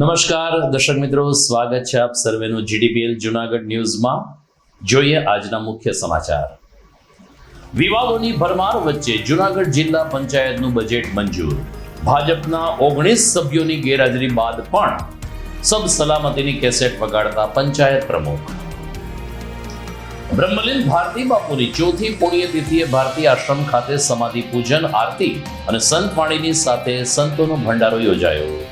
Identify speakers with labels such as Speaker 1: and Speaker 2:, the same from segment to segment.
Speaker 1: નમસ્કાર, દર્શક મિત્રો, સ્વાગત છે આપ સર્વેનું જીડીપીએલ જુનાગઢ ન્યૂઝમાં. જોઈએ આજના મુખ્ય સમાચાર. વિવાદોની ભરમાર વચ્ચે જુનાગઢ જિલ્લા પંચાયતનું બજેટ મંજૂર. ભાજપના ઓગણીસ સભ્યોની ગેરહાજરી બાદ પણ સબ સલામતીની કેસેટ વગાડતા પંચાયત પ્રમુખ. બ્રહ્મલીન ભારતી બાપુની ચોથી પુણ્યતિથિએ ભારતી આશ્રમ ખાતે સમાધિ પૂજન, આરતી અને સંત વાણીની સાથે સંતોનો ભંડારો યોજાયો.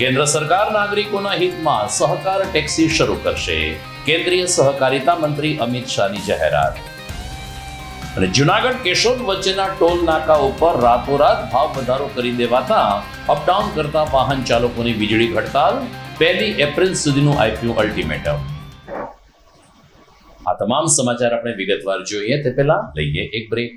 Speaker 1: કેન્દ્ર સરકાર નાગરિકોના હિતમાં સહકાર ટેક્સી શરૂ કરશે. કેન્દ્રીય સહકારિતા મંત્રી અમિત શાહની જાહેરાત. અને જુનાગઢ કેશોદ વચ્ચેના ટોલ નાકા ઉપર રાતોરાત ભાવ વધારો કરી દેવાતા, અપડાઉન કરતા વાહન ચાલકોની વીજળી હડતાલ પહેલી એપ્રિલ સુધીનું આપ્યું અલ્ટિમેટમ. આ તમામ સમાચાર આપણે વિગતવાર જોઈએ તે પહેલા લઈએ એક બ્રેક.